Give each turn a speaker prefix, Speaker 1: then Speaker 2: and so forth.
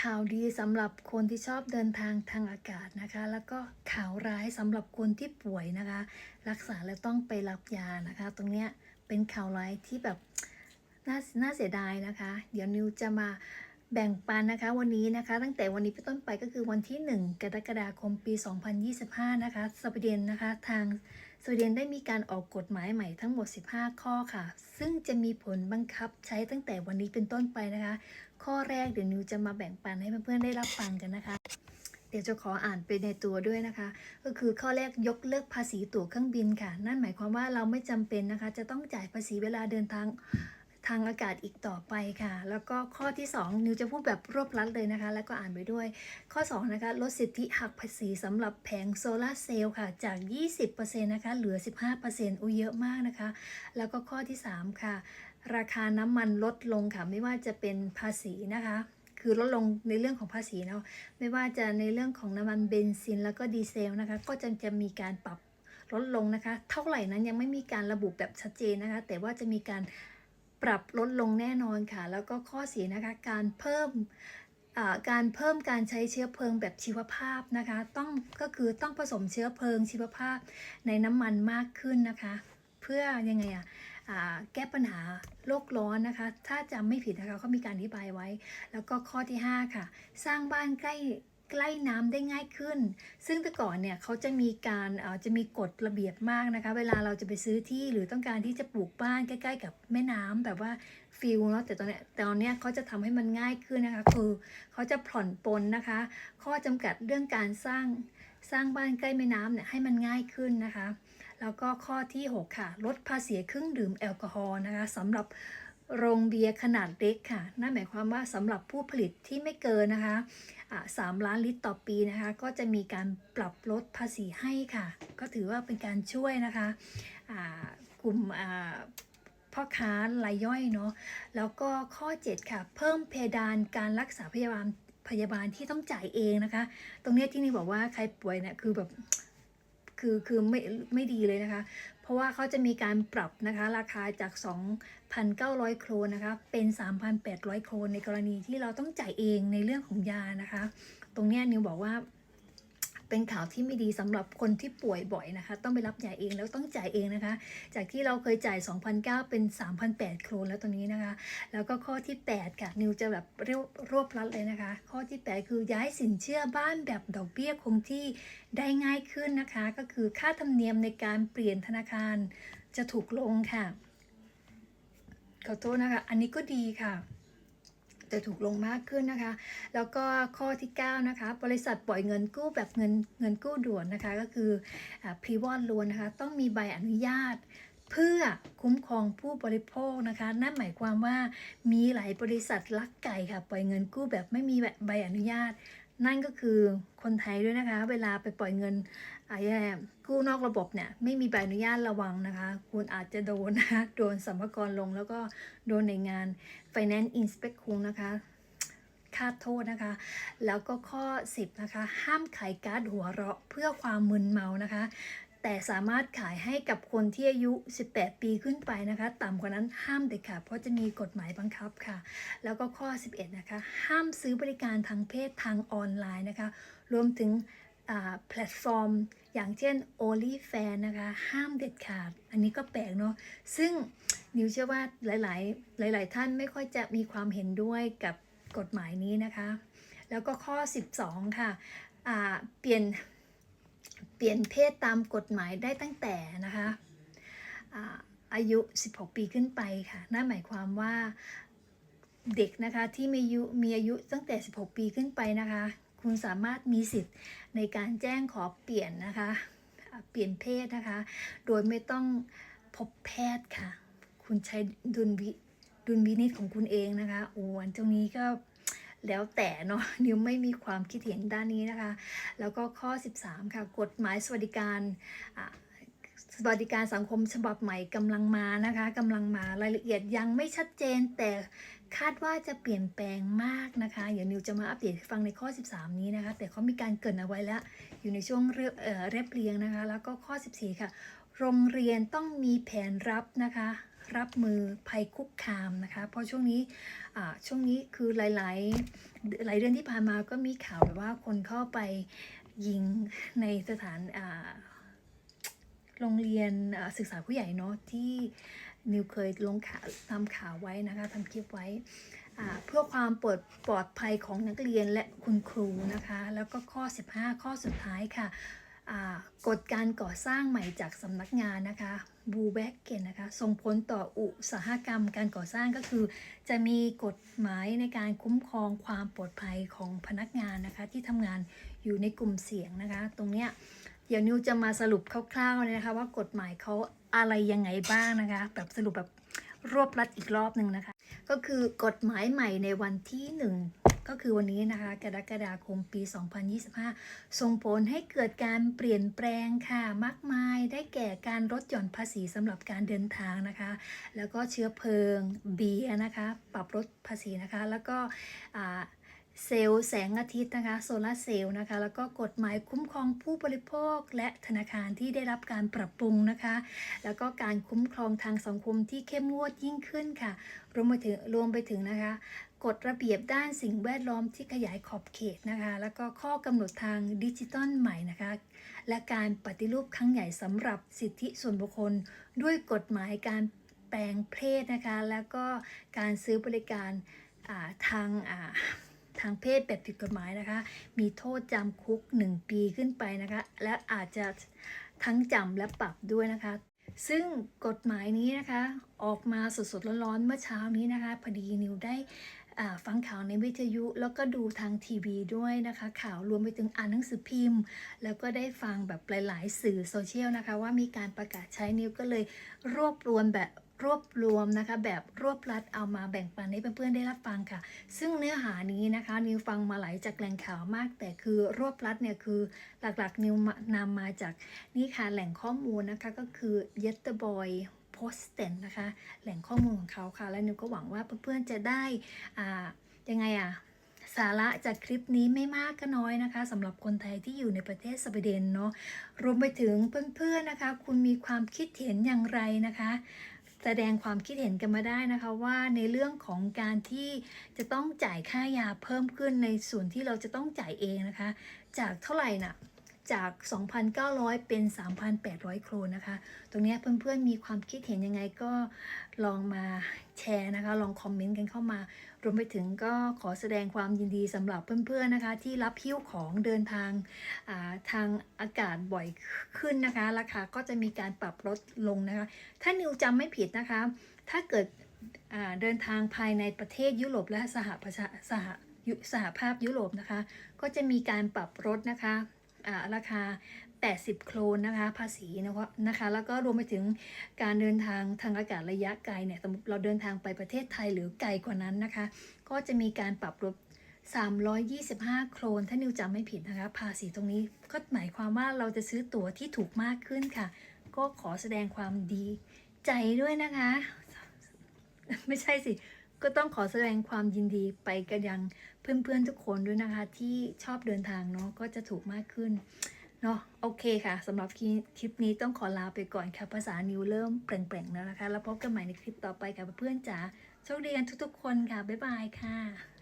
Speaker 1: ข่าวดีสำหรับคนที่ชอบเดินทางทางอากาศนะคะ แล้วก็ข่าวร้ายสำหรับคนที่ป่วยนะคะ รักษาแล้วต้องไปรับยานะคะ ตรงเนี้ยเป็นข่าวร้ายที่แบบน่าน่าเสียดายนะคะ เดี๋ยวนิวจะมาแบ่งปันนะคะวันนี้นะคะ ตั้งแต่วันนี้เป็นต้นไปก็คือวันที่ 1 กรกฎาคมปี 2025 นะคะสวีเดนนะคะทางสวีเดนได้มีการออกกฎหมายใหม่ทั้งหมด 15 ข้อค่ะ ซึ่งจะมีผลบังคับใช้ตั้งแต่วันนี้เป็นต้นไปนะคะ ข้อแรกเดี๋ยวนิวจะมาแบ่งปันให้เพื่อนๆได้รับฟังกันนะคะ เดี๋ยวจะขออ่านไปในตัวด้วยนะคะ ก็คือข้อแรกยกเลิกภาษีตั๋วเครื่องบินค่ะ นั่นหมายความว่าเราไม่จำเป็นนะคะ จะต้องจ่ายภาษีเวลาเดินทางทางอากาศอีกต่อไปค่ะ แล้วก็ข้อที่ 2 นิวจะพูดแบบรวบลัดเลยนะคะ แล้วก็อ่านไปด้วย ข้อ 2 นะคะ ลดสิทธิหักภาษีสำหรับแผงโซลาร์เซลล์ค่ะ จาก 20%นะคะ เหลือ 15%อุ้ยเยอะมากนะคะ แล้วก็ข้อที่ 3 ค่ะ ราคาน้ำมันลดลงค่ะ ไม่ว่าจะเป็นภาษีนะคะ คือลดลงในเรื่องของภาษีเนาะไม่ว่าจะในเรื่องของน้ำมันเบนซินแล้วก็ดีเซลนะคะ ก็จะจะมีการปรับลดลงนะคะ เท่าไหร่นั้นยังไม่มีการระบุแบบชัดเจนนะคะ แต่ว่าจะมีการปรับลดลงแน่นอนค่ะ แล้วก็ข้อเสียนะคะการเพิ่มการเพิ่มการใช้เชื้อเพลิงแบบชีวภาพนะคะ ต้องก็คือต้องผสมเชื้อเพลิงชีวภาพในน้ำมันมากขึ้นนะคะ เพื่อยังไงอะอ่า แก้ปัญหาโลกร้อนนะคะ ถ้าจำไม่ผิดนะคะเขามีการอธิบายไว้ แล้วก็ข้อที่ 5 ค่ะ สร้างบ้านใกล้ใกล้น้ำได้ง่ายขึ้น ซึ่งแต่ก่อนเนี่ยเขาจะมีการเอ่อจะมีกฎระเบียบมากนะคะ เวลาเราจะไปซื้อที่หรือต้องการที่จะปลูกบ้านใกล้ ๆ กับแม่น้ำแบบว่าฟิลเนาะแต่ตอนเนี้ยตอนเนี้ยเขาจะทำให้มันง่ายขึ้นนะคะ คือเขาจะผ่อนปลนนะคะ ข้อจำกัดเรื่องการสร้างสร้างบ้านใกล้แม่น้ำเนี่ยให้มันง่ายขึ้นนะคะ แล้วก็ข้อที่ 6 ค่ะ ลดภาษีเครื่องดื่มแอลกอฮอล์นะคะสำหรับโรงเบียร์ขนาดเล็กค่ะ นั่นหมายความว่าสำหรับผู้ผลิตที่ไม่เกินนะคะสามล้านลิตรต่อปีนะคะ ก็จะมีการปรับลดภาษีให้ค่ะ ก็ถือว่าเป็นการช่วยนะคะกลุ่มพ่อค้ารายย่อยเนาะ แล้วก็ข้อ 7 ค่ะ เพิ่มเพดานการรักษาพยาบาลพยาบาลที่ต้องจ่ายเองนะคะ ตรงเนี้ยที่นี่บอกว่าใครป่วยเนี่ยคือแบบ คือคือไม่ไม่ดีเลยนะคะ เพราะว่าเขาจะมีการปรับนะคะ ราคาจาก 2,900 โครนนะคะเป็น 3,800 โครนในกรณีที่เราต้องจ่ายเองในเรื่องของยานะคะ ตรงนี้นิวบอกว่า เป็นข่าวที่ไม่ดีสำหรับคนที่ป่วยบ่อยนะคะ ต้องไปรับยาเองแล้วต้องจ่ายเองนะคะ จากที่เราเคยจ่าย2,900เป็น3,800โครนแล้วตอนนี้นะคะ แล้วก็ข้อที่ 8 ค่ะ นิวจะแบบเรียบรวบรัดเลยนะคะ ข้อที่ 8 คือย้ายสินเชื่อบ้านแบบดอกเบี้ยคงที่ได้ง่ายขึ้นนะคะ ก็คือค่าธรรมเนียมในการเปลี่ยนธนาคารจะถูกลงค่ะขอโทษนะคะ อันนี้ก็ดีค่ะ จะถูกลงมากขึ้นนะคะ แล้วก็ข้อที่9นะคะบริษัทปล่อยเงินกู้แบบเงินเงินกู้ด่วนนะคะ ก็คือพรีวอนลวนนะคะต้องมีใบอนุญาตเพื่อคุ้มครองผู้บริโภคนะคะ นั่นหมายความว่ามีหลายบริษัทลักไก่ค่ะ ปล่อยเงินกู้แบบไม่มีใบอนุญาต นั่นก็คือคนไทยด้วยนะคะ เวลาไปปล่อยเงินอะไรกู้นอกระบบเนี่ยไม่มีใบอนุญาตระวังนะคะ คุณอาจจะโดนนะคะโดนสัมภาระลง แล้วก็โดนในงาน Finance Inspect คุงนะคะค่าโทษนะคะ แล้วก็ข้อ 10 นะคะ ห้ามขายการ์ดหัวเราะเพื่อความมึนเมานะคะ แต่สามารถขายให้กับคนที่อายุ 18 ปีขึ้นไปนะคะ ต่ำกว่านั้นห้ามเด็ดขาดเพราะจะมีกฎหมายบังคับค่ะ แล้วก็ข้อ 11 นะคะ ห้ามซื้อบริการทางเพศทางออนไลน์นะคะ รวมถึงแพลตฟอร์ม อย่างเช่น o n l y f a n นะคะ ห้ามเด็ดขาด อันนี้ก็แปลกเนาะซึ่งนิวเชื่อว่าหลาย ๆ หลาย ๆ ท่านไม่ค่อยจะมีความเห็นด้วยกับกฎหมายนี้นะคะ แล้วก็ข้อ 12 ค่ะเปลี่ยน เปลี่ยนเพศตามกฎหมายได้ตั้งแต่นะคะอายุ 16 ปีขึ้นไปค่ะ นั่นหมายความว่าเด็กนะคะที่มีอายุมีอายุตั้งแต่ 16 ปีขึ้นไปนะคะ คุณสามารถมีสิทธิ์ในการแจ้งขอเปลี่ยนนะคะ เปลี่ยนเพศนะคะ โดยไม่ต้องพบแพทย์ค่ะ คุณใช้ดุลวิดุลวินิจของคุณเองนะคะโอ้อันตรงนี้ก็ แล้วแต่เนาะนิวไม่มีความคิดเห็นด้านนี้นะคะ แล้วก็ข้อ 13 ค่ะ กฎหมายสวัสดิการสวัสดิการสังคมฉบับใหม่กำลังมานะคะกำลังมารายละเอียดยังไม่ชัดเจน แต่คาดว่าจะเปลี่ยนแปลงมากนะคะเดี๋ยวนิวจะมาอัปเดตฟังในข้อ 13 นี้นะคะ แต่เขามีการเกินเอาไว้แล้ว อยู่ในช่วงเรียบเอ่อเรียบเรียงนะคะ แล้วก็ข้อ 14 ค่ะ โรงเรียนต้องมีแผนรับนะคะ รับมือภัยคุกคามนะคะ เพราะช่วงนี้ช่วงนี้คือหลายๆหลายเดือนที่ผ่านมาก็มีข่าวแบบว่าคนเข้าไปยิงในสถานโรงเรียนศึกษาผู้ใหญ่เนาะที่นิวเคยลงข่าวทำข่าวไว้นะคะทำคลิปไว้เพื่อความปลอดปลอดภัยของนักเรียนและคุณครูนะคะ แล้วก็ข้อ 15 ข้อสุดท้ายค่ะกฎการก่อสร้างใหม่จากสำนักงานนะคะ บูแบกเกนนะคะ ส่งผลต่ออุตสาหกรรมการก่อสร้างก็คือ จะมีกฎหมายในการคุ้มครองความปลอดภัยของพนักงานนะคะ ที่ทำงานอยู่ในกลุ่มเสี่ยงนะคะ ตรงเนี้ยเดี๋ยวนิวจะมาสรุปคร่าวๆเลยนะคะ ว่ากฎหมายเขาอะไรยังไงบ้างนะคะ แบบสรุปแบบรวบรัดอีกรอบหนึ่งนะคะ ก็คือกฎหมายใหม่ในวันที่ 1 ก็คือวันนี้นะคะ กรกฎาคมปี 2025 ส่งผลให้เกิดการเปลี่ยนแปลงค่ะ มากมายได้แก่การลดหย่อนภาษีสำหรับการเดินทางนะคะ แล้วก็เชื้อเพลิงเบียร์นะคะ ปรับลดภาษีนะคะ แล้วก็เซลล์แสงอาทิตย์นะคะโซลาร์เซลล์นะคะ แล้วก็กฎหมายคุ้มครองผู้บริโภค และธนาคารที่ได้รับการปรับปรุงนะคะ แล้วก็การคุ้มครองทางสังคมที่เข้มงวดยิ่งขึ้นค่ะ รวมไปถึงรวมไปถึงนะคะ กฎระเบียบด้านสิ่งแวดล้อมที่ขยายขอบเขตนะคะ แล้วก็ข้อกำหนดทางดิจิตอลใหม่นะคะ และการปฏิรูปครั้งใหญ่สำหรับสิทธิส่วนบุคคล ด้วยกฎหมายการแปลงเพศนะคะ แล้วก็การซื้อบริการอ่าทางอ่าทางเพศแบบผิดกฎหมายนะคะ มีโทษจำคุก 1 ปีขึ้นไปนะคะ และอาจจะทั้งจำและปรับด้วยนะคะ ซึ่งกฎหมายนี้นะคะ ออกมาสดๆร้อนๆเมื่อเช้านี้นะคะ พอดีนิวได้ ฟังข่าวในวิทยุ แล้วก็ดูทางทีวีด้วยนะคะ ข่าวรวมไปถึงอ่านหนังสือพิมพ์ แล้วก็ได้ฟังแบบหลาย ๆ สื่อโซเชียลนะคะ ว่ามีการประกาศใช้นิวก็เลยรวบรวมแบบรวบรวมนะคะแบบรวบรัดเอามาแบ่งปันให้เพื่อนๆได้รับฟังค่ะ ซึ่งเนื้อหานี้นะคะ นิวฟังมาหลายจากแหล่งข่าวมาก แต่คือรวบรัดเนี่ยคือหลักๆนิวนำมาจากนี่ค่ะแหล่งข้อมูลนะคะก็คือ y e t t e r Boy Posten นะคะ แหล่งข้อมูลของเขาค่ะ และนิวก็หวังว่าเพื่อนๆจะได้อ่ายังไงอะสาระจากคลิปนี้ไม่มากก็น้อยนะคะสำหรับคนไทยที่อยู่ในประเทศสวีเดนเนาะรวมไปถึงเพื่อนๆนะคะ คุณมีความคิดเห็นอย่างไรนะคะ แสดงความคิดเห็นกันมาได้นะคะว่าในเรื่องของการที่จะต้องจ่ายค่ายาเพิ่มขึ้นในส่วนที่เราจะต้องจ่ายเองนะคะ จากเท่าไหร่น่ะ จาก 2,900 เป็น 3,800 โครนนะคะ ตรงนี้เพื่อนๆมีความคิดเห็นยังไงก็ลองมาแชร์นะคะ ลองคอมเมนต์กันเข้ามารวมไปถึงก็ขอแสดงความยินดีสำหรับเพื่อนๆนะคะ ที่รับหิ้วของเดินทางาทางอากาศบ่อยขึ้นนะคะ ราคาก็จะมีการปรับลดลงนะคะ ถ้านิวจำไม่ผิดนะคะ ถ้าเกิดเดินทางภายในประเทศยุโรปและสหประชาสหสหภาพยุโรปนะคะ ก็จะมีการปรับลดนะคะ ราคา 80 โครนนะคะ ภาษีนะคะนะคะ แล้วก็รวมไปถึงการเดินทางทางอากาศระยะไกลเนี่ยสมมติเราเดินทางไปประเทศไทยหรือไกลกว่านั้นนะคะ ก็จะมีการปรับลด325 โครน ถ้านิวจำไม่ผิดนะคะ ภาษีตรงนี้ก็หมายความว่าเราจะซื้อตั๋วที่ถูกมากขึ้นค่ะ ก็ขอแสดงความดีใจด้วยนะคะ ไม่ใช่สิ ก็ต้องขอแสดงความยินดีไปกันยังเพื่อนๆทุกคนด้วยนะคะ ที่ชอบเดินทางเนาะก็จะถูกมากขึ้นเนาะโอเคค่ะสำหรับคลิปคลิปนี้ต้องขอลาไปก่อนค่ะ ภาษานิวเริ่มแปลงๆแล้วนะคะ แล้วพบกันใหม่ในคลิปต่อไปค่ะเพื่อนจ๋าโชคดีกันทุกๆคนค่ะ บ๊ายบายค่ะ